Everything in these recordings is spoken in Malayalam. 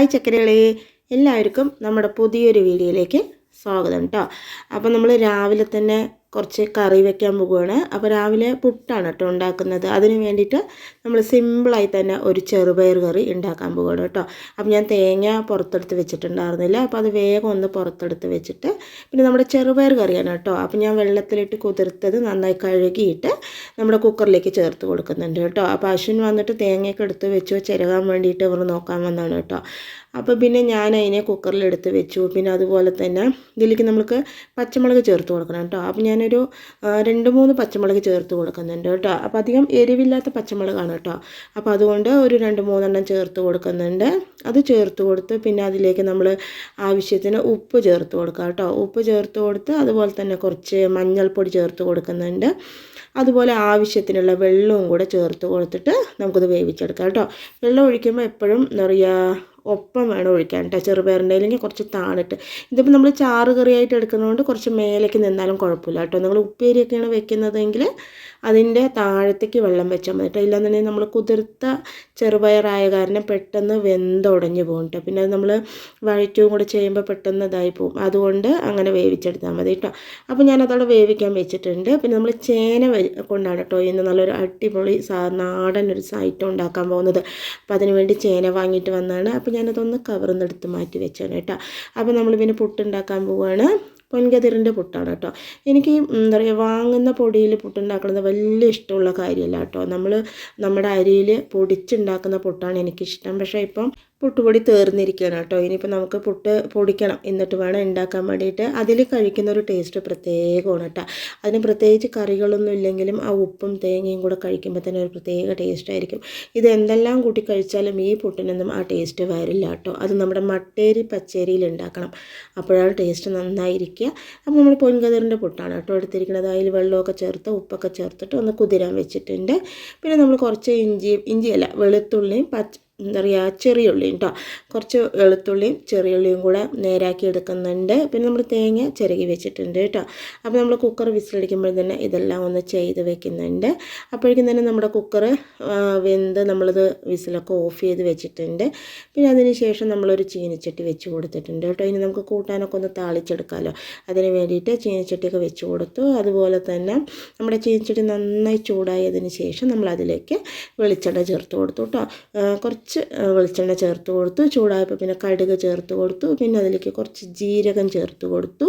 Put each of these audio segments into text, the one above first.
ഹായ് ചക്കരകളെ എല്ലാവർക്കും നമ്മുടെ പുതിയൊരു വീഡിയോയിലേക്ക് സ്വാഗതം കേട്ടോ അപ്പോൾ നമ്മൾ രാവിലെ തന്നെ കുറച്ച് കറി വെക്കാൻ പോവുകയാണ്. അപ്പോൾ രാവിലെ പുട്ടാണ് കേട്ടോ ഉണ്ടാക്കുന്നത്. അതിന് വേണ്ടിയിട്ട് നമ്മൾ സിമ്പിളായി തന്നെ ഒരു ചെറുപയർ കറി ഉണ്ടാക്കാൻ പോവുകയാണ് കേട്ടോ. അപ്പോൾ ഞാൻ തേങ്ങ പുറത്തെടുത്ത് വെച്ചിട്ടുണ്ടായിരുന്നില്ല. അപ്പോൾ അത് വേഗം ഒന്ന് പുറത്തെടുത്ത് വെച്ചിട്ട് പിന്നെ നമ്മുടെ ചെറുപയർ കറിയാണ് കേട്ടോ. അപ്പോൾ ഞാൻ വെള്ളത്തിലിട്ട് കുതിർത്തത് നന്നായി കഴുകിയിട്ട് നമ്മുടെ കുക്കറിലേക്ക് ചേർത്ത് കൊടുക്കുന്നുണ്ട് കേട്ടോ. അപ്പോൾ അശ്വിൻ വന്നിട്ട് തേങ്ങയൊക്കെ എടുത്ത് വെച്ച് ചിരകാൻ വേണ്ടിയിട്ട് ഇവർ നോക്കാൻ വന്നതാണ് കേട്ടോ. അപ്പോൾ പിന്നെ ഞാൻ അതിനെ കുക്കറിലെടുത്ത് വെച്ചു. പിന്നെ അതുപോലെ തന്നെ ഇതിലേക്ക് നമുക്ക് പച്ചമുളക് ചേർത്ത് കൊടുക്കണം കേട്ടോ. അപ്പോൾ ഞാനൊരു രണ്ട് മൂന്ന് പച്ചമുളക് ചേർത്ത് കൊടുക്കുന്നുണ്ട് കേട്ടോ. അപ്പോൾ അധികം എരിവില്ലാത്ത പച്ചമുളകാണ് കേട്ടോ. അപ്പോൾ അതുകൊണ്ട് ഒരു രണ്ട് മൂന്നെണ്ണം ചേർത്ത് കൊടുക്കുന്നുണ്ട്. അത് ചേർത്ത് കൊടുത്ത് പിന്നെ അതിലേക്ക് നമ്മൾ ആവശ്യത്തിന് ഉപ്പ് ചേർത്ത് കൊടുക്കുക കേട്ടോ. ഉപ്പ് ചേർത്ത് കൊടുത്ത് അതുപോലെ തന്നെ കുറച്ച് മഞ്ഞൾപ്പൊടി ചേർത്ത് കൊടുക്കുന്നുണ്ട്. അതുപോലെ ആവശ്യത്തിനുള്ള വെള്ളവും കൂടെ ചേർത്ത് കൊടുത്തിട്ട് നമുക്കത് വേവിച്ചെടുക്കാം കേട്ടോ. വെള്ളം ഒഴിക്കുമ്പോൾ എപ്പോഴും എന്താ പറയുക ഒപ്പം വേണം ഒഴിക്കാൻ കേട്ടോ ചെറുപയറിന്റെ അല്ലെങ്കിൽ കുറച്ച് താണിട്ട് ഇതിപ്പോൾ നമ്മൾ ചാറ് കറിയായിട്ട് എടുക്കുന്നതുകൊണ്ട് കുറച്ച് മേലേക്ക് നിന്നാലും കുഴപ്പമില്ല കേട്ടോ നിങ്ങൾ ഉപ്പേരിയൊക്കെയാണ് വെക്കുന്നതെങ്കിൽ അതിന്റെ താഴത്തേക്ക് വെള്ളം വെച്ചാൽ മതി കേട്ടോ ഇല്ലാന്നുണ്ടെങ്കിൽ നമ്മൾ കുതിർത്ത ചെറുപയറായ കാരണം പെട്ടെന്ന് വെന്തുടഞ്ഞു പോകും കേട്ടോ പിന്നെ അത് നമ്മൾ വഴറ്റും കൂടെ ചെയ്യുമ്പോൾ പെട്ടെന്ന് ഇതായി പോകും. അതുകൊണ്ട് അങ്ങനെ വേവിച്ചെടുത്താൽ മതി കേട്ടോ അപ്പോൾ ഞാനതവിടെ വേവിക്കാൻ വെച്ചിട്ടുണ്ട്. പിന്നെ നമ്മൾ ചേന കൊണ്ടാണ് കേട്ടോ ഇന്ന് നല്ലൊരു അടിപൊളി നാടൻ ഒരു സൈറ്റം ഉണ്ടാക്കാൻ പോകുന്നത്. അപ്പോൾ അതിനുവേണ്ടി ചേന വാങ്ങിയിട്ട് വന്നതാണ്. അപ്പോൾ ഞാനതൊന്ന് കവറിൽ എടുത്ത് മാറ്റി വെച്ചാണ് കേട്ടോ. അപ്പോൾ നമ്മൾ പിന്നെ പുട്ടുണ്ടാക്കാൻ പോവുകയാണ് പൊൻകതിറിന്റെ പുട്ടാണ് കേട്ടോ. എനിക്ക് എന്താ പറയുക വാങ്ങുന്ന പൊടിയിൽ പുട്ടുണ്ടാക്കുന്നത് വലിയ ഇഷ്ടമുള്ള കാര്യമല്ല കേട്ടോ. നമ്മൾ നമ്മുടെ അരിയിൽ പൊടിച്ചുണ്ടാക്കുന്ന പുട്ടാണ് എനിക്കിഷ്ടം. പക്ഷേ ഇപ്പം പുട്ടുപൊടി തീർന്നിരിക്കുകയാണ് കേട്ടോ. ഇനിയിപ്പോൾ നമുക്ക് പുട്ട് പൊടിക്കണം. എന്നിട്ട് വേണം ഉണ്ടാക്കാൻ വേണ്ടിയിട്ട് അതിൽ കഴിക്കുന്ന ഒരു ടേസ്റ്റ് പ്രത്യേകമാണ് കേട്ടോ. അതിന് പ്രത്യേകിച്ച് കറികളൊന്നും ഇല്ലെങ്കിലും ആ ഉപ്പും തേങ്ങയും കൂടെ കഴിക്കുമ്പോൾ തന്നെ ഒരു പ്രത്യേക ടേസ്റ്റ് ആയിരിക്കും. ഇത് എന്തെല്ലാം കൂട്ടി കഴിച്ചാലും ഈ പുട്ടിനൊന്നും ആ ടേസ്റ്റ് വരില്ല കേട്ടോ. അത് നമ്മുടെ മട്ടേരി പച്ചേരിയിൽ ഉണ്ടാക്കണം. അപ്പോഴാണ് ടേസ്റ്റ് നന്നായിരിക്കുക. അപ്പോൾ നമ്മൾ പൊൻകതിറിന്റെ പുട്ടാണ് കേട്ടോ എടുത്തിരിക്കുന്നത്. അതിൽ വെള്ളമൊക്കെ ചേർത്ത് ഉപ്പൊക്കെ ചേർത്തിട്ട് ഒന്ന് കുതിരാൻ വെച്ചിട്ടുണ്ട്. പിന്നെ നമ്മൾ കുറച്ച് ഇഞ്ചി ഇഞ്ചിയല്ല വെളുത്തുള്ളിയും പച്ച എന്താ പറയുക ചെറിയ ഉള്ളിയും കേട്ടോ കുറച്ച് വെളുത്തുള്ളിയും ചെറിയ ഉള്ളിയും കൂടെ നേരാക്കി എടുക്കുന്നുണ്ട്. പിന്നെ നമ്മൾ തേങ്ങ ചിരകി വെച്ചിട്ടുണ്ട് കേട്ടോ അപ്പോൾ നമ്മൾ കുക്കർ വിസിലടിക്കുമ്പോൾ തന്നെ ഇതെല്ലാം ഒന്ന് ചെയ്ത് വെക്കുന്നുണ്ട്. അപ്പോഴേക്കും തന്നെ നമ്മുടെ കുക്കർ വെന്ത് നമ്മളത് വിസിലൊക്കെ ഓഫ് ചെയ്ത് വെച്ചിട്ടുണ്ട്. പിന്നെ അതിന് ശേഷം നമ്മളൊരു ചീനിച്ചട്ടി വെച്ച് കൊടുത്തിട്ടുണ്ട് കേട്ടോ ഇനി നമുക്ക് കൂട്ടാനൊക്കെ ഒന്ന് താളിച്ചെടുക്കാമല്ലോ അതിന് വേണ്ടിയിട്ട് ചീനിച്ചട്ടിയൊക്കെ വെച്ച് കൊടുത്തു. അതുപോലെ തന്നെ നമ്മുടെ ചീനിച്ചട്ടി നന്നായി ചൂടായതിന് ശേഷം നമ്മൾ അതിലേക്ക് വെളിച്ചെണ്ണ ചേർത്ത് കൊടുത്തു കേട്ടോ ആ, കുറച്ച് വെളിച്ചെണ്ണ ചേർത്ത് കൊടുത്തു. ചൂടായപ്പോൾ പിന്നെ കടുക് ചേർത്ത് കൊടുത്തു. പിന്നെ അതിലേക്ക് കുറച്ച് ജീരകം ചേർത്ത് കൊടുത്തു.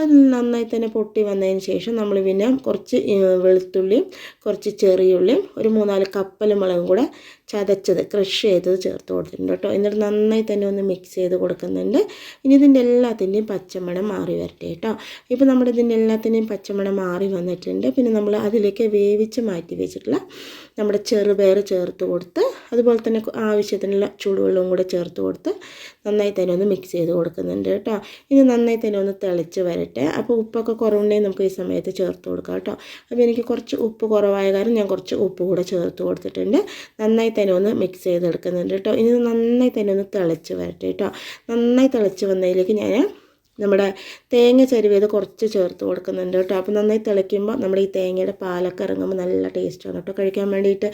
അത് നന്നായി തന്നെ പൊട്ടി വന്നതിന് ശേഷം നമ്മൾ പിന്നെ കുറച്ച് വെളുത്തുള്ളിയും കുറച്ച് ചെറിയുള്ളിയും ഒരു മൂന്നാൽ കപ്പൽ മുളകും കൂടെ ചതച്ചത് ക്രഷ് ചെയ്തത് ചേർത്ത് കൊടുത്തിട്ടുണ്ട് കേട്ടോ. എന്നിട്ട് നന്നായി തന്നെ ഒന്ന് മിക്സ് ചെയ്ത് കൊടുക്കുന്നുണ്ട്. ഇനി ഇതിന്റെ എല്ലാത്തിന്റെയും പച്ചമണം മാറി വരട്ടെ കേട്ടോ. ഇപ്പോൾ നമ്മുടെ ഇതിന്റെ എല്ലാത്തിന്റെയും പച്ചമണം മാറി വന്നിട്ടുണ്ട്. പിന്നെ നമ്മൾ അതിലേക്ക് വേവിച്ച് മാറ്റി വെച്ചിട്ടുള്ള നമ്മുടെ ചെറുപയർ ചേർത്ത് കൊടുത്ത് അതുപോലെ തന്നെ ആവശ്യത്തിനുള്ള ചൂടുവെള്ളവും കൂടെ ചേർത്ത് കൊടുത്ത് നന്നായി തന്നെ ഒന്ന് മിക്സ് ചെയ്ത് കൊടുക്കുന്നുണ്ട് കേട്ടോ. ഇനി നന്നായി തന്നെ ഒന്ന് തിളച്ച് വരട്ടെ. അപ്പോൾ ഉപ്പൊക്കെ കുറവുണ്ടെങ്കിൽ നമുക്ക് ഈ സമയത്ത് ചേർത്ത് കൊടുക്കാം കേട്ടോ. അപ്പോൾ എനിക്ക് കുറച്ച് ഉപ്പ് കുറവായ കാരണം ഞാൻ കുറച്ച് ഉപ്പ് കൂടെ ചേർത്ത് കൊടുത്തിട്ടുണ്ട്. നന്നായി തന്നെ ഒന്ന് മിക്സ് ചെയ്തെടുക്കുന്നുണ്ട് കേട്ടോ. ഇനി നന്നായി തന്നെ ഒന്ന് തിളച്ച് വരട്ടെ കേട്ടോ. നന്നായി തിളച്ച് വന്നതിലേക്ക് ഞാൻ നമ്മുടെ തേങ്ങ ചരുവേത് കുറച്ച് ചേർത്ത് കൊടുക്കുന്നുണ്ട് കേട്ടോ. അപ്പോൾ നന്നായി തിളയ്ക്കുമ്പോൾ നമ്മുടെ ഈ തേങ്ങയുടെ പാലൊക്കെ ഇറങ്ങുമ്പോൾ നല്ല ടേസ്റ്റാണ് കേട്ടോ. കഴിക്കാൻ വേണ്ടിയിട്ട്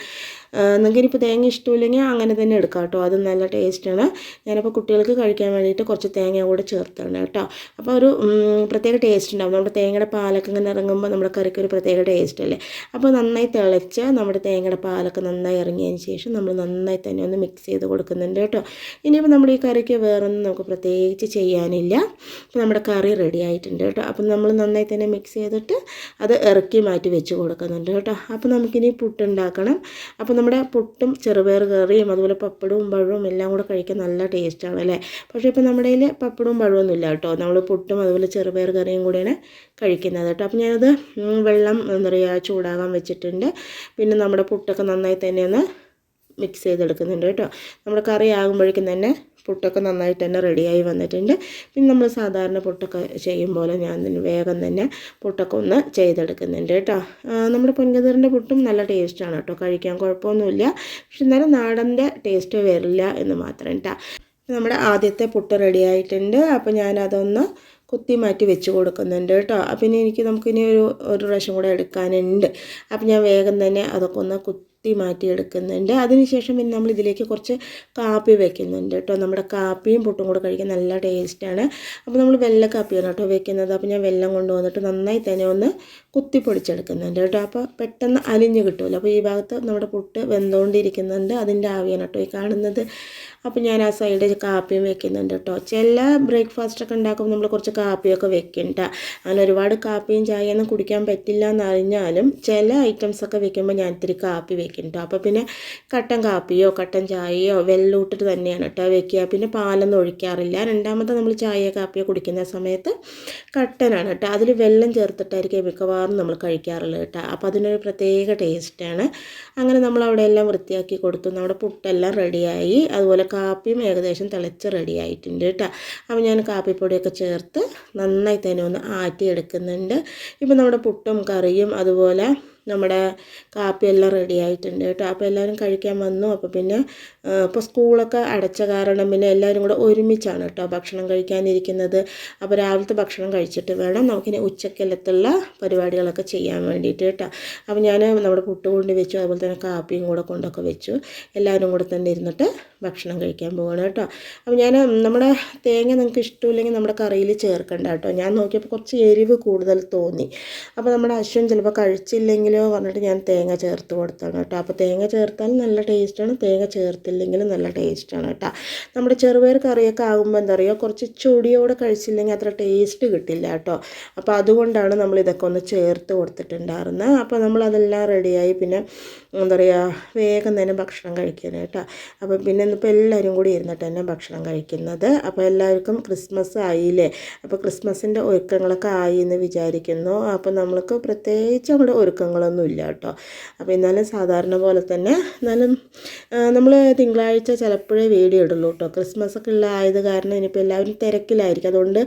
നിങ്ങൾക്ക് ഇനിയിപ്പോൾ തേങ്ങ ഇഷ്ടമില്ലെങ്കിൽ അങ്ങനെ തന്നെ എടുക്കാം കേട്ടോ. അത് നല്ല ടേസ്റ്റാണ് ഞാനപ്പോൾ കുട്ടികൾക്ക് കഴിക്കാൻ വേണ്ടിയിട്ട് കുറച്ച് തേങ്ങ കൂടെ ചേർത്താണ് കേട്ടോ. അപ്പോൾ ഒരു പ്രത്യേക ടേസ്റ്റ് ഉണ്ടാവും. നമ്മുടെ തേങ്ങയുടെ പാലൊക്കെ ഇങ്ങനെ ഇറങ്ങുമ്പോൾ നമ്മുടെ കറിക്ക് ഒരു പ്രത്യേക ടേസ്റ്റ് അല്ലേ? അപ്പോൾ നന്നായി തിളച്ച് നമ്മുടെ തേങ്ങയുടെ പാലൊക്കെ നന്നായി ഇറങ്ങിയതിന് ശേഷം നമ്മൾ നന്നായി തന്നെ ഒന്ന് മിക്സ് ചെയ്ത് കൊടുക്കുന്നുണ്ട് കേട്ടോ. ഇനിയിപ്പോൾ നമ്മുടെ ഈ കറിക്ക് വേറൊന്നും നമുക്ക് പ്രത്യേകിച്ച് ചെയ്യാനില്ല. അപ്പോൾ നമ്മുടെ കറി റെഡി ആയിട്ടുണ്ട് കേട്ടോ. അപ്പം നമ്മൾ നന്നായി തന്നെ മിക്സ് ചെയ്തിട്ട് അത് ഇറക്കി മാറ്റി വെച്ച് കൊടുക്കുന്നുണ്ട് കേട്ടോ. അപ്പോൾ നമുക്കിനി പുട്ടുണ്ടാക്കണം അപ്പോൾ നമ്മുടെ പുട്ടും ചെറുപയർ കറിയും അതുപോലെ പപ്പടവും പഴവും എല്ലാം കൂടെ കഴിക്കാൻ നല്ല ടേസ്റ്റാണ് അല്ലേ? പക്ഷേ ഇപ്പോൾ നമ്മുടെ കയ്യിൽ പപ്പടവും പഴമൊന്നും ഇല്ല കേട്ടോ. നമ്മൾ പുട്ടും അതുപോലെ ചെറുപയർ കറിയും കൂടെയാണ് കഴിക്കുന്നത് കേട്ടോ. അപ്പോൾ ഞാനത് വെള്ളം എന്താ പറയുക ചൂടാകാൻ വെച്ചിട്ടുണ്ട്. പിന്നെ നമ്മുടെ പുട്ടൊക്കെ നന്നായി തന്നെ ഒന്ന് മിക്സ് ചെയ്തെടുക്കുന്നുണ്ട് കേട്ടോ. നമ്മുടെ കറി ആകുമ്പോഴേക്കും തന്നെ പുട്ടൊക്കെ നന്നായിട്ട് തന്നെ റെഡിയായി വന്നിട്ടുണ്ട്. പിന്നെ നമ്മൾ സാധാരണ പുട്ടൊക്കെ ചെയ്യും പോലെ ഞാൻ വേഗം തന്നെ പുട്ടൊക്കെ ഒന്ന് ചെയ്തെടുക്കുന്നുണ്ട് കേട്ടോ. നമ്മുടെ പൊൻകതിറിന്റെ പുട്ടും നല്ല ടേസ്റ്റാണ് കേട്ടോ. കഴിക്കാൻ കുഴപ്പമൊന്നുമില്ല. പക്ഷെ നല്ല നാടന്റെ ടേസ്റ്റ് വരില്ല എന്ന് മാത്രം കേട്ടോ നമ്മുടെ ആദ്യത്തെ പുട്ട് റെഡി ആയിട്ടുണ്ട്. അപ്പോൾ ഞാനതൊന്ന് കുത്തി മാറ്റി വെച്ച് കൊടുക്കുന്നുണ്ട് കേട്ടോ. അപ്പം ഇനി എനിക്ക് നമുക്കിനി ഒരു ഒരു പ്രാവശ്യം കൂടെ എടുക്കാനുണ്ട്. അപ്പം ഞാൻ വേഗം തന്നെ അതൊക്കെ ഒന്ന് കുത്തി കുത്തി മാറ്റിയെടുക്കുന്നുണ്ട്. അതിനുശേഷം പിന്നെ നമ്മൾ ഇതിലേക്ക് കുറച്ച് കാപ്പി വെക്കുന്നുണ്ട് കേട്ടോ. നമ്മുടെ കാപ്പിയും പുട്ടും കൂടെ കഴിക്കാൻ നല്ല ടേസ്റ്റാണ് അപ്പോൾ നമ്മൾ വെള്ള കാപ്പിയാണ് കേട്ടോ വെക്കുന്നത്. അപ്പോൾ ഞാൻ വെള്ളം കൊണ്ടുവന്നിട്ട് നന്നായി തന്നെ ഒന്ന് കുത്തി പൊടിച്ചെടുക്കുന്നുണ്ട് കേട്ടോ. അപ്പോൾ പെട്ടെന്ന് അലിഞ്ഞ് കിട്ടുമല്ലോ അപ്പോൾ ഈ ഭാഗത്ത് നമ്മുടെ പുട്ട് വെന്തുകൊണ്ടിരിക്കുന്നുണ്ട്. അതിന്റെ ആവിയാണ് കേട്ടോ ഈ കാണുന്നത്. അപ്പോൾ ഞാൻ ആ സൈഡ് കാപ്പിയും വെക്കുന്നുണ്ട് കേട്ടോ. ചില ബ്രേക്ക്ഫാസ്റ്റൊക്കെ ഉണ്ടാക്കുമ്പോൾ നമ്മൾ കുറച്ച് കാപ്പിയൊക്കെ വെക്കണ്ട. അങ്ങനെ ഒരുപാട് കാപ്പിയും ചായയൊന്നും കുടിക്കാൻ പറ്റില്ല എന്നറിഞ്ഞാലും ചില ഐറ്റംസൊക്കെ വെക്കുമ്പോൾ ഞാൻ ഇത്തിരി കാപ്പി വെക്കും. കേട്ടോ അപ്പോൾ പിന്നെ കട്ടൻ കാപ്പിയോ കട്ടൻ ചായയോ വെള്ളൂട്ടിട്ട് തന്നെയാണ് കേട്ടോ വെക്കുക. പിന്നെ പാലൊന്നും ഒഴിക്കാറില്ല. രണ്ടാമത്തെ നമ്മൾ ചായ കാപ്പിയോ കുടിക്കുന്ന സമയത്ത് കട്ടനാണ് കേട്ടോ അതിൽ വെള്ളം ചേർത്തിട്ടായിരിക്കും മിക്കവാറും നമ്മൾ കഴിക്കാറുള്ളത് കേട്ടോ അപ്പോൾ അതിനൊരു പ്രത്യേക ടേസ്റ്റാണ് അങ്ങനെ നമ്മൾ അവിടെ എല്ലാം വൃത്തിയാക്കി കൊടുത്തു. നമ്മുടെ പുട്ടെല്ലാം റെഡിയായി. അതുപോലെ കാപ്പിയും ഏകദേശം തിളച്ച് റെഡി ആയിട്ടുണ്ട് കേട്ടോ അപ്പോൾ ഞാൻ കാപ്പിപ്പൊടിയൊക്കെ ചേർത്ത് നന്നായി തന്നെ ഒന്ന് ആറ്റിയെടുക്കുന്നുണ്ട്. ഇപ്പം നമ്മുടെ പുട്ടും കറിയും അതുപോലെ നമ്മുടെ കാപ്പിയെല്ലാം റെഡി ആയിട്ടുണ്ട്. കേട്ടോ അപ്പോൾ എല്ലാവരും കഴിക്കാൻ വന്നു. അപ്പോൾ പിന്നെ ഇപ്പോൾ സ്കൂളൊക്കെ അടച്ച കാരണം പിന്നെ എല്ലാവരും കൂടെ ഒരുമിച്ചാണ് കേട്ടോ ഭക്ഷണം കഴിക്കാനിരിക്കുന്നത്. അപ്പോൾ രാവിലത്തെ ഭക്ഷണം കഴിച്ചിട്ട് വേണം നമുക്കിനി ഉച്ചക്കലത്തുള്ള പരിപാടികളൊക്കെ ചെയ്യാൻ വേണ്ടിയിട്ട് കേട്ടോ. അപ്പോൾ ഞാൻ നമ്മുടെ പുട്ട് കൊണ്ട് വെച്ചു അതുപോലെ തന്നെ കാപ്പിയും കൂടെ കൊണ്ടൊക്കെ വെച്ചു. എല്ലാവരും കൂടെ തന്നെ ഇരുന്നിട്ട് ഭക്ഷണം കഴിക്കാൻ പോവാണ് കേട്ടോ. അപ്പോൾ ഞാൻ നമ്മുടെ തേങ്ങ നിങ്ങൾക്ക് ഇഷ്ടമില്ലെങ്കിൽ നമ്മുടെ കറിയിൽ ചേർക്കണ്ട കേട്ടോ. ഞാൻ നോക്കിയപ്പോൾ കുറച്ച് എരിവ് കൂടുതൽ തോന്നി. അപ്പോൾ നമ്മുടെ അശ്വൻ ചിലപ്പോൾ കഴിച്ചില്ലെങ്കിലോ പറഞ്ഞിട്ട് ഞാൻ തേങ്ങ ചേർത്ത് കൊടുത്താണ് കേട്ടോ. അപ്പോൾ തേങ്ങ ചേർത്താൽ നല്ല ടേസ്റ്റാണ് തേങ്ങ ചേർത്തില്ലെങ്കിലും നല്ല ടേസ്റ്റാണ് കേട്ടോ. നമ്മുടെ ചെറുപയർ കറിയൊക്കെ ആകുമ്പോൾ എന്താ പറയുക കുറച്ച് ചൊടിയോടെ കഴിച്ചില്ലെങ്കിൽ അത്ര ടേസ്റ്റ് കിട്ടില്ല കേട്ടോ. അപ്പോൾ അതുകൊണ്ടാണ് നമ്മൾ ഇതൊക്കെ ഒന്ന് ചേർത്ത് കൊടുത്തിട്ടുണ്ടായിരുന്നത് അപ്പോൾ നമ്മളതെല്ലാം റെഡിയായി പിന്നെ എന്താ പറയുക വേഗം തന്നെ ഭക്ഷണം കഴിക്കാനായിട്ടോ അപ്പോൾ പിന്നെ ഇന്നിപ്പോൾ എല്ലാവരും കൂടി ഇരുന്നിട്ട് തന്നെ ഭക്ഷണം കഴിക്കുന്നത്. അപ്പോൾ എല്ലാവർക്കും ക്രിസ്മസ് ആയില്ലേ? അപ്പോൾ ക്രിസ്മസിന്റെ ഒരുക്കങ്ങളൊക്കെ ആയി എന്ന് വിചാരിക്കുന്നു. അപ്പോൾ നമ്മൾക്ക് പ്രത്യേകിച്ച് അവിടെ ഒരുക്കങ്ങളൊന്നും ഇല്ല കേട്ടോ. അപ്പോൾ എന്നാലും സാധാരണ പോലെ തന്നെ എന്നാലും നമ്മൾ തിങ്കളാഴ്ച ചിലപ്പോഴേ വീഡിയോ ഇടുള്ളൂ കേട്ടോ. ക്രിസ്മസ് ഒക്കെ ഉള്ള ആയത് കാരണം ഇനിയിപ്പോൾ എല്ലാവരും തിരക്കിലായിരിക്കും. അതുകൊണ്ട്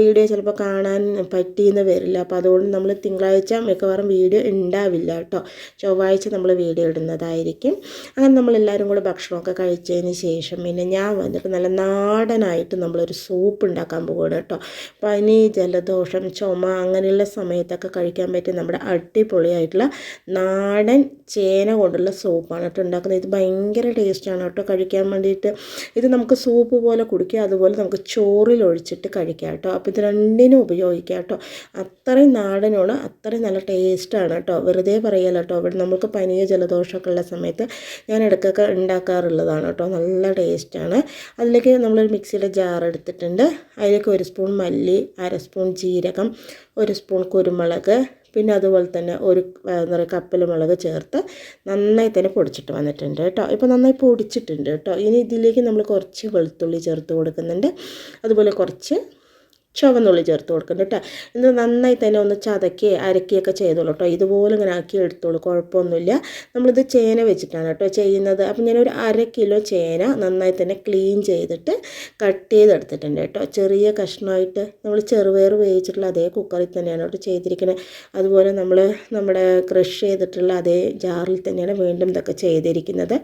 വീഡിയോ ചിലപ്പോൾ കാണാൻ പറ്റിയെന്ന് വരില്ല. അപ്പോൾ അതുകൊണ്ട് നമ്മൾ തിങ്കളാഴ്ച മിക്കവാറും വീഡിയോ ഉണ്ടാവില്ല കേട്ടോ. ചൊവ്വാഴ്ച നമ്മൾ വീഡിയോ ഇടുന്നതായിരിക്കും. അങ്ങനെ നമ്മളെല്ലാവരും കൂടെ ഭക്ഷണമൊക്കെ കഴിച്ചതിന് ശേഷം പിന്നെ ഞാൻ വന്നിട്ട് നല്ല നാടനായിട്ട് നമ്മളൊരു സൂപ്പ് ഉണ്ടാക്കാൻ പോകുകയാണ് കേട്ടോ. പനി ജലദോഷം ചുമ അങ്ങനെയുള്ള സമയത്തൊക്കെ കഴിക്കാൻ പറ്റിയ നമ്മുടെ അടിപൊളിയായിട്ടുള്ള നാടൻ ചേന കൊണ്ടുള്ള സൂപ്പാണ് കേട്ടോ ഉണ്ടാക്കുന്നത്. ഇത് ഭയങ്കര ടേസ്റ്റാണ് കേട്ടോ കഴിക്കാൻ വേണ്ടിയിട്ട്. ഇത് നമുക്ക് സൂപ്പ് പോലെ കുടിക്കുക അതുപോലെ നമുക്ക് ചോറിൽ ഒഴിച്ചിട്ട് കഴിക്കാം കേട്ടോ. അപ്പോൾ ഇത് രണ്ടിനും ഉപയോഗിക്കാം കേട്ടോ. അത്രയും നാടനോട് അത്രയും നല്ല ടേസ്റ്റാണ് കേട്ടോ. വെറുതെ പറയല്ല കേട്ടോ. ഇവിടെ നമുക്ക് പനിയോ ജലദോഷമൊക്കെ ഉള്ള സമയത്ത് ഞാൻ ഇടയ്ക്കൊക്കെ ഉണ്ടാക്കാറുള്ളതാണ് കേട്ടോ. നല്ല ടേസ്റ്റാണ് അതിലേക്ക് നമ്മളൊരു മിക്സിയുടെ ജാർ എടുത്തിട്ടുണ്ട്. അതിലേക്ക് ഒരു സ്പൂൺ മല്ലി അര സ്പൂൺ ജീരകം ഒരു സ്പൂൺ കുരുമുളക് പിന്നെ അതുപോലെ തന്നെ ഒരു എന്താ പറയുക കപ്പൽ മുളക് ചേർത്ത് നന്നായി തന്നെ പൊടിച്ചിട്ട് വന്നിട്ടുണ്ട് കേട്ടോ. ഇപ്പോൾ നന്നായി പൊടിച്ചിട്ടുണ്ട് കേട്ടോ. ഇനി ഇതിലേക്ക് നമ്മൾ കുറച്ച് വെളുത്തുള്ളി ചേർത്ത് കൊടുക്കുന്നുണ്ട്. അതുപോലെ കുറച്ച് ചുവന്നുള്ളി ചേർത്ത് കൊടുക്കണം കേട്ടോ. ഇത് നന്നായി തന്നെ ഒന്ന് ചതക്കി അരക്കിയൊക്കെ ചെയ്തോളൂ കേട്ടോ. ഇതുപോലെ ഇങ്ങനെ ആക്കി എടുത്തോളൂ കുഴപ്പമൊന്നുമില്ല. നമ്മളിത് ചേന വെച്ചിട്ടാണ് കേട്ടോ ചെയ്യുന്നത്. അപ്പം ഞാനൊരു അര കിലോ ചേന നന്നായി തന്നെ ക്ലീൻ ചെയ്തിട്ട് കട്ട് ചെയ്തെടുത്തിട്ടുണ്ട് കേട്ടോ. ചെറിയ കഷ്ണമായിട്ട് നമ്മൾ ചെറുപയർ വേവിച്ചിട്ടുള്ള അതേ കുക്കറിൽ തന്നെയാണ് കേട്ടോ ചെയ്തിരിക്കുന്നത്. അതുപോലെ നമ്മൾ നമ്മുടെ ക്രഷ് ചെയ്തിട്ടുള്ള അതേ ജാറിൽ തന്നെയാണ് വീണ്ടും ഇതൊക്കെ ചെയ്തിരിക്കുന്നത്.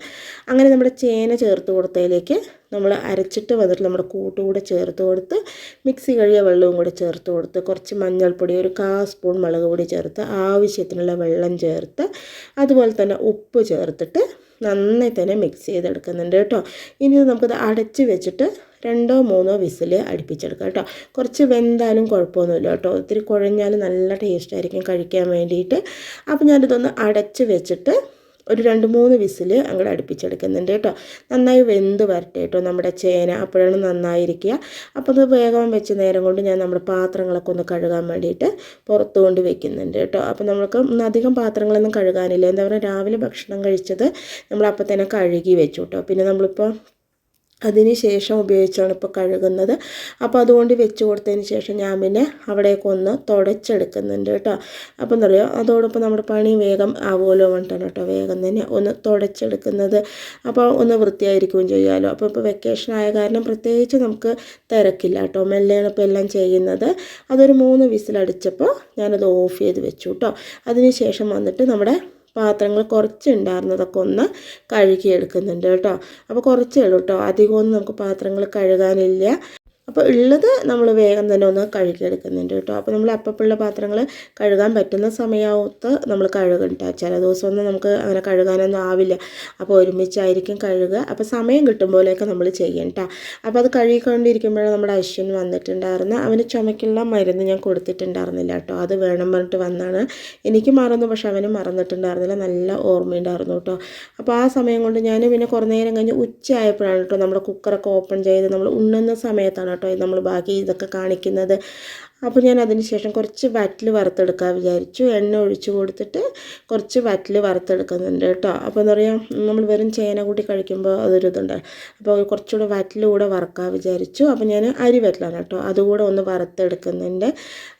അങ്ങനെ നമ്മുടെ ചേന ചേർത്ത് കൊടുത്തതിലേക്ക് നമ്മൾ അരച്ചിട്ട് വന്നിട്ട് നമ്മുടെ കൂട്ടുകൂടെ ചേർത്ത് കൊടുത്ത് മിക്സി കഴിയ വെള്ളവും കൂടെ ചേർത്ത് കൊടുത്ത് കുറച്ച് മഞ്ഞൾപ്പൊടി ഒരു കാ സ്പൂൺ മുളക് പൊടി ചേർത്ത് ആവശ്യത്തിനുള്ള വെള്ളം ചേർത്ത് അതുപോലെ തന്നെ ഉപ്പ് ചേർത്തിട്ട് നന്നായി തന്നെ മിക്സ് ചെയ്തെടുക്കുന്നുണ്ട് കേട്ടോ. ഇനി നമുക്കത് അടച്ച് വെച്ചിട്ട് രണ്ടോ മൂന്നോ വിസിൽ അടുപ്പിച്ചെടുക്കാം കേട്ടോ. കുറച്ച് വെന്താലും കുഴപ്പമൊന്നുമില്ല കേട്ടോ. ഒത്തിരി കുഴഞ്ഞാലും നല്ല ടേസ്റ്റ് ആയിരിക്കും കഴിക്കാൻ വേണ്ടിയിട്ട്. അപ്പോൾ ഞാനിതൊന്ന് അടച്ച് വെച്ചിട്ട് ഒരു രണ്ട് മൂന്ന് വിസിൽ അങ്ങോട്ട് അടുപ്പിച്ചെടുക്കുന്നുണ്ട് കേട്ടോ. നന്നായി വെന്ത് വരട്ടെ കേട്ടോ നമ്മുടെ ചേന. അപ്പോഴാണ് നന്നായിരിക്കുക. അപ്പോൾ അത് വേഗം വെച്ച് നേരം കൊണ്ട് ഞാൻ നമ്മുടെ പാത്രങ്ങളൊക്കെ ഒന്ന് കഴുകാൻ വേണ്ടിയിട്ട് പുറത്ത് കൊണ്ട് വെക്കുന്നുണ്ട് കേട്ടോ. അപ്പോൾ നമുക്ക് അധികം പാത്രങ്ങളൊന്നും കഴുകാനില്ല. എന്താ പറയുക രാവിലെ ഭക്ഷണം കഴിച്ചത് നമ്മൾ തന്നെ കഴുകി വെച്ചു കേട്ടോ. പിന്നെ നമ്മളിപ്പോൾ അതിന് ശേഷം ഉപയോഗിച്ചാണ് ഇപ്പോൾ കഴുകുന്നത്. അപ്പോൾ അതുകൊണ്ട് വെച്ച് കൊടുത്തതിന് ശേഷം ഞാൻ പിന്നെ അവിടേക്ക് ഒന്ന് തുടച്ചെടുക്കുന്നുണ്ട് കേട്ടോ. അപ്പോൾ എന്താ പറയുക അതോടൊപ്പം നമ്മുടെ പണി വേഗം ആവുമല്ലോ വേണ്ടിയിട്ടാണ് കേട്ടോ വേഗം തന്നെ ഒന്ന് തുടച്ചെടുക്കുന്നത്. അപ്പോൾ ഒന്ന് വൃത്തിയായിരിക്കുകയും ചെയ്യാമല്ലോ അപ്പോൾ ഇപ്പോൾ വെക്കേഷൻ ആയ കാരണം പ്രത്യേകിച്ച് നമുക്ക് തിരക്കില്ല കേട്ടോ. മെല്ലെയാണ് ഇപ്പോൾ എല്ലാം ചെയ്യുന്നത്. അതൊരു മൂന്ന് വിസിലടിച്ചപ്പോൾ ഞാനത് ഓഫ് ചെയ്ത് വെച്ചു കേട്ടോ. അതിന് ശേഷം വന്നിട്ട് നമ്മുടെ പാത്രങ്ങൾ കുറച്ചുണ്ടായിരുന്നതൊക്കെ ഒന്ന് കഴുകിയെടുക്കുന്നുണ്ട് കേട്ടോ. അപ്പോൾ കുറച്ചേ ഉള്ളൂ കേട്ടോ. അധികമൊന്നും നമുക്ക് പാത്രങ്ങൾ കഴുകാനില്ല. അപ്പോൾ ഉള്ളത് നമ്മൾ വേഗം തന്നെ ഒന്ന് കഴുകിയെടുക്കുന്നുണ്ട് കേട്ടോ. അപ്പോൾ നമ്മൾ അപ്പപ്പുള്ള പാത്രങ്ങൾ കഴുകാൻ പറ്റുന്ന സമയത്ത് നമ്മൾ കഴുകണ്ട ചില ദിവസമൊന്നും നമുക്ക് അങ്ങനെ കഴുകാനൊന്നും ആവില്ല. അപ്പോൾ ഒരുമിച്ചായിരിക്കും കഴുകുക. അപ്പോൾ സമയം കിട്ടുമ്പോഴേക്ക് നമ്മൾ ചെയ്യും കേട്ടോ. അപ്പോൾ അത് കഴുകിക്കൊണ്ടിരിക്കുമ്പോഴാണ് നമ്മുടെ അശ്വിൻ വന്നിട്ടുണ്ടായിരുന്നു അവന് ചുമക്കുള്ള മരുന്ന് ഞാൻ കൊടുത്തിട്ടുണ്ടായിരുന്നില്ല കേട്ടോ. അത് വേണം പറഞ്ഞിട്ട് വന്നാണ്. എനിക്ക് മറന്നു. പക്ഷെ അവന് മറന്നിട്ടുണ്ടായിരുന്നില്ല. നല്ല ഓർമ്മയുണ്ടായിരുന്നു കേട്ടോ. അപ്പോൾ ആ സമയം കൊണ്ട് ഞാൻ പിന്നെ കുറേ നേരം കഴിഞ്ഞ് ഉച്ചയായപ്പോഴാണ് കേട്ടോ നമ്മുടെ കുക്കറൊക്കെ ഓപ്പൺ ചെയ്ത് നമ്മൾ ഉണ്ണുന്ന സമയത്താണ് കേട്ടോ നമ്മൾ ബാക്കി ഇതൊക്കെ കാണിക്കുന്നത്. അപ്പോൾ ഞാൻ അതിന് ശേഷം കുറച്ച് വറ്റിൽ വറുത്തെടുക്കാൻ വിചാരിച്ചു. എണ്ണ ഒഴിച്ചു കൊടുത്തിട്ട് കുറച്ച് വറ്റിൽ വറുത്തെടുക്കുന്നുണ്ട് കേട്ടോ. അപ്പോൾ എന്താ പറയുക നമ്മൾ വെറും ചേന കൂട്ടി കഴിക്കുമ്പോൾ അതൊരു ഇതുണ്ട്. അപ്പോൾ കുറച്ചുകൂടെ വറ്റിലൂടെ വറുക്കാൻ വിചാരിച്ചു. അപ്പോൾ ഞാൻ അരി വറ്റലാണ് കേട്ടോ. അതുകൂടെ ഒന്ന് വറുത്തെടുക്കുന്നുണ്ട്.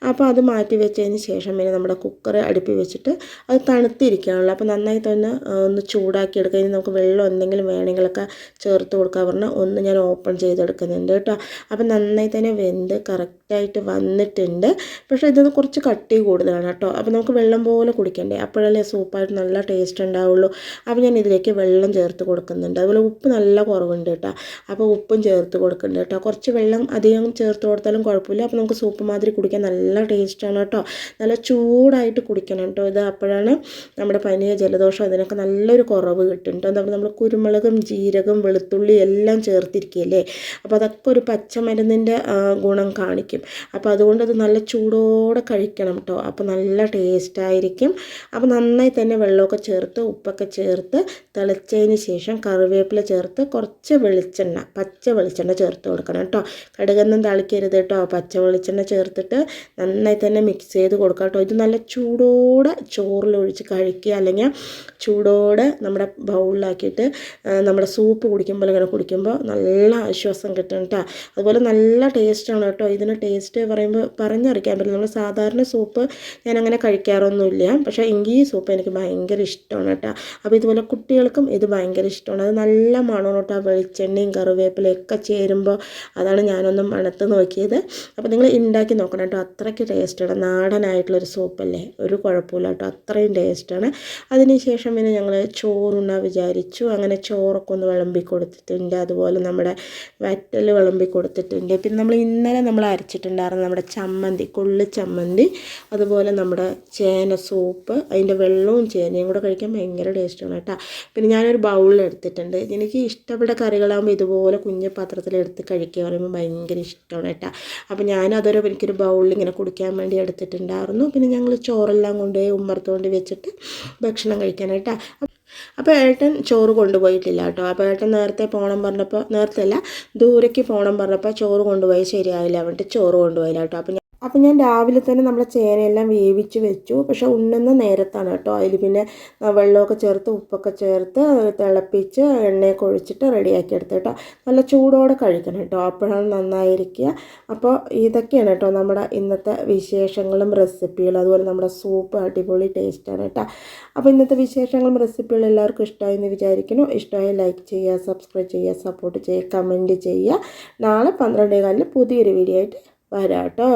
അപ്പോൾ അത് മാറ്റി വെച്ചതിന് ശേഷം പിന്നെ നമ്മുടെ കുക്കർ അടുപ്പി വെച്ചിട്ട് അത് തണുത്തിരിക്കുകയാണല്ലോ അപ്പോൾ നന്നായി തന്നെ ഒന്ന് ചൂടാക്കി എടുക്കുക ഇനി നമുക്ക് വെള്ളം എന്തെങ്കിലും വേണമെങ്കിലൊക്കെ ചേർത്ത് കൊടുക്കാൻ പറഞ്ഞാൽ ഒന്ന് ഞാൻ ഓപ്പൺ ചെയ്തെടുക്കുന്നുണ്ട് കേട്ടോ. അപ്പോൾ നന്നായി തന്നെ വെന്ത് കറക്റ്റായിട്ട് വന്നിട്ട് വന്നിട്ടുണ്ട്. പക്ഷേ ഇതൊന്ന് കുറച്ച് കട്ടി കൂടുതലാണ് കേട്ടോ. അപ്പോൾ നമുക്ക് വെള്ളം പോലെ കുടിക്കണ്ടേ? അപ്പോഴല്ലേ സൂപ്പായിട്ട് നല്ല ടേസ്റ്റ് ഉണ്ടാവുള്ളൂ. അപ്പോൾ ഞാൻ ഇതിലേക്ക് വെള്ളം ചേർത്ത് കൊടുക്കുന്നുണ്ട്. അതുപോലെ ഉപ്പ് നല്ല കുറവുണ്ട് കേട്ടോ. അപ്പോൾ ഉപ്പും ചേർത്ത് കൊടുക്കുന്നുണ്ട് കേട്ടോ. കുറച്ച് വെള്ളം അധികം ചേർത്ത് കൊടുത്താലും കുഴപ്പമില്ല. അപ്പോൾ നമുക്ക് സൂപ്പ് മാതിരി കുടിക്കാൻ നല്ല ടേസ്റ്റാണ് കേട്ടോ. നല്ല ചൂടായിട്ട് കുടിക്കണം കേട്ടോ. ഇത് അപ്പോഴാണ് നമ്മുടെ പനിയ ജലദോഷം അതിനൊക്കെ നല്ലൊരു കുറവ് കിട്ടും കേട്ടോ എന്താ നമ്മൾ കുരുമുളകും ജീരകം വെളുത്തുള്ളി എല്ലാം ചേർത്തിരിക്കുകയല്ലേ? അപ്പോൾ അതൊക്കെ ഒരു പച്ചമരുന്നിന്റെ ഗുണം കാണിക്കും. അപ്പോൾ അതുകൊണ്ട് അത് നല്ല ചൂടോടെ കഴിക്കണം കേട്ടോ അപ്പോൾ നല്ല ടേസ്റ്റായിരിക്കും അപ്പോൾ നന്നായി തന്നെ വെള്ളമൊക്കെ ചേർത്ത് ഉപ്പൊക്കെ ചേർത്ത് തിളച്ചതിന് ശേഷം കറിവേപ്പില ചേർത്ത് കുറച്ച് വെളിച്ചെണ്ണ പച്ച വെളിച്ചെണ്ണ ചേർത്ത് കൊടുക്കണം കേട്ടോ കടുകൊന്നും തളിക്കരുത് കേട്ടോ പച്ച വെളിച്ചെണ്ണ ചേർത്തിട്ട് നന്നായി തന്നെ മിക്സ് ചെയ്ത് കൊടുക്കാം കേട്ടോ ഇത് നല്ല ചൂടോടെ ചോറിലൊഴിച്ച് കഴിക്കുക അല്ലെങ്കിൽ ചൂടോടെ നമ്മുടെ ബൗളിലാക്കിയിട്ട് നമ്മുടെ സൂപ്പ് കുടിക്കുമ്പോൾ ഇങ്ങനെ കുടിക്കുമ്പോൾ നല്ല ആശ്വാസം കിട്ടും കേട്ടോ അതുപോലെ നല്ല ടേസ്റ്റാണ് കേട്ടോ ഇതിന് ടേസ്റ്റ് പറയുമ്പോൾ പറഞ്ഞറിയിക്കാൻ പറ്റില്ല. നമ്മൾ സാധാരണ സൂപ്പ് ഞാൻ അങ്ങനെ കഴിക്കാറൊന്നുമില്ല. പക്ഷേ എങ്കിൽ ഈ സൂപ്പ് എനിക്ക് ഭയങ്കര ഇഷ്ടമാണ് കേട്ടോ. അപ്പോൾ ഇതുപോലെ കുട്ടികൾക്കും ഇത് ഭയങ്കര ഇഷ്ടമാണ്. അത് നല്ല മണമാണ് കേട്ടോ. വെളിച്ചെണ്ണയും കറിവേപ്പിലയും ഒക്കെ ചേരുമ്പോൾ അതാണ് ഞാനൊന്ന് മണത്ത് നോക്കിയത്. അപ്പോൾ നിങ്ങൾ ഉണ്ടാക്കി നോക്കണം കേട്ടോ. അത്രയ്ക്ക് ടേസ്റ്റാണ് നാടനായിട്ടുള്ളൊരു സൂപ്പല്ലേ ഒരു കുഴപ്പമില്ല കേട്ടോ. അത്രയും ടേസ്റ്റാണ് അതിനുശേഷം പിന്നെ ഞങ്ങൾ ചോറുണ്ണാൻ വിചാരിച്ചു. അങ്ങനെ ചോറൊക്കെ ഒന്ന് വിളമ്പി കൊടുത്തിട്ടുണ്ട്. അതുപോലെ നമ്മുടെ വറ്റൽ വിളമ്പി കൊടുത്തിട്ടുണ്ട്. പിന്നെ നമ്മൾ ഇന്നലെ നമ്മൾ അരച്ചിട്ടുണ്ടായിരുന്നു നമ്മുടെ ചമ്മന്തി കൊള്ളി ചമ്മന്തി അതുപോലെ നമ്മുടെ ചേന സൂപ്പ് അതിന്റെ വെള്ളവും ചേനയും കൂടെ കഴിക്കാൻ ഭയങ്കര ടേസ്റ്റാണ് കേട്ടോ. പിന്നെ ഞാനൊരു ബൗളിൽ എടുത്തിട്ടുണ്ട്. എനിക്ക് ഇഷ്ടപ്പെട്ട കറികളാകുമ്പോൾ ഇതുപോലെ കുഞ്ഞു പാത്രത്തിൽ എടുത്ത് കഴിക്കുക പറയുമ്പോൾ ഭയങ്കര ഇഷ്ടമാണ് കേട്ടോ. അപ്പോൾ ഞാനതൊരു എനിക്കൊരു ബൗളിൽ ഇങ്ങനെ കുടിക്കാൻ വേണ്ടി എടുത്തിട്ടുണ്ടായിരുന്നു. പിന്നെ ഞങ്ങൾ ചോറെല്ലാം കൊണ്ടുപോയി ഉമ്മർത്തുകൊണ്ട് വെച്ചിട്ട് ഭക്ഷണം കഴിക്കാനായിട്ടാണ് അപ്പോൾ ഏട്ടൻ ചോറ് കൊണ്ടുപോയിട്ടില്ല കേട്ടോ. അപ്പോൾ ഏട്ടൻ നേരത്തെ പോകണം പറഞ്ഞപ്പോൾ നേരത്തെ അല്ല ദൂരേക്ക് പോകണം പറഞ്ഞപ്പോൾ ചോറ് കൊണ്ടുപോയി ശരിയായില്ല. പറഞ്ഞിട്ട് ചോറ് കൊണ്ടുപോയില്ല കേട്ടോ. അപ്പോൾ അപ്പം ഞാൻ രാവിലെ തന്നെ നമ്മളെ ചേനയെല്ലാം വേവിച്ച് വെച്ചു. പക്ഷേ ഉണ്ണുന്ന നേരത്താണ് കേട്ടോ. അതിൽ പിന്നെ വെള്ളമൊക്കെ ചേർത്ത് ഉപ്പൊക്കെ ചേർത്ത് തിളപ്പിച്ച് എണ്ണയൊക്കെ ഒഴിച്ചിട്ട് റെഡിയാക്കി എടുത്ത് കേട്ടോ. നല്ല ചൂടോടെ കഴിക്കണം കേട്ടോ. അപ്പോഴാണ് നന്നായിരിക്കുക. അപ്പോൾ ഇതൊക്കെയാണ് കേട്ടോ നമ്മുടെ ഇന്നത്തെ വിശേഷങ്ങളും റെസിപ്പികളും. അതുപോലെ നമ്മുടെ സൂപ്പ് അടിപൊളി ടേസ്റ്റാണ് കേട്ടോ. അപ്പോൾ ഇന്നത്തെ വിശേഷങ്ങളും റെസിപ്പികളും എല്ലാവർക്കും ഇഷ്ടമായി എന്ന് വിചാരിക്കുന്നു. ഇഷ്ടമായി ലൈക്ക് ചെയ്യുക സബ്സ്ക്രൈബ് ചെയ്യുക സപ്പോർട്ട് ചെയ്യുക കമന്റ് ചെയ്യുക. നാളെ പന്ത്രണ്ടേ കാലിൽ പുതിയൊരു വീഡിയോ ആയിട്ട് വരാം കേട്ടോ.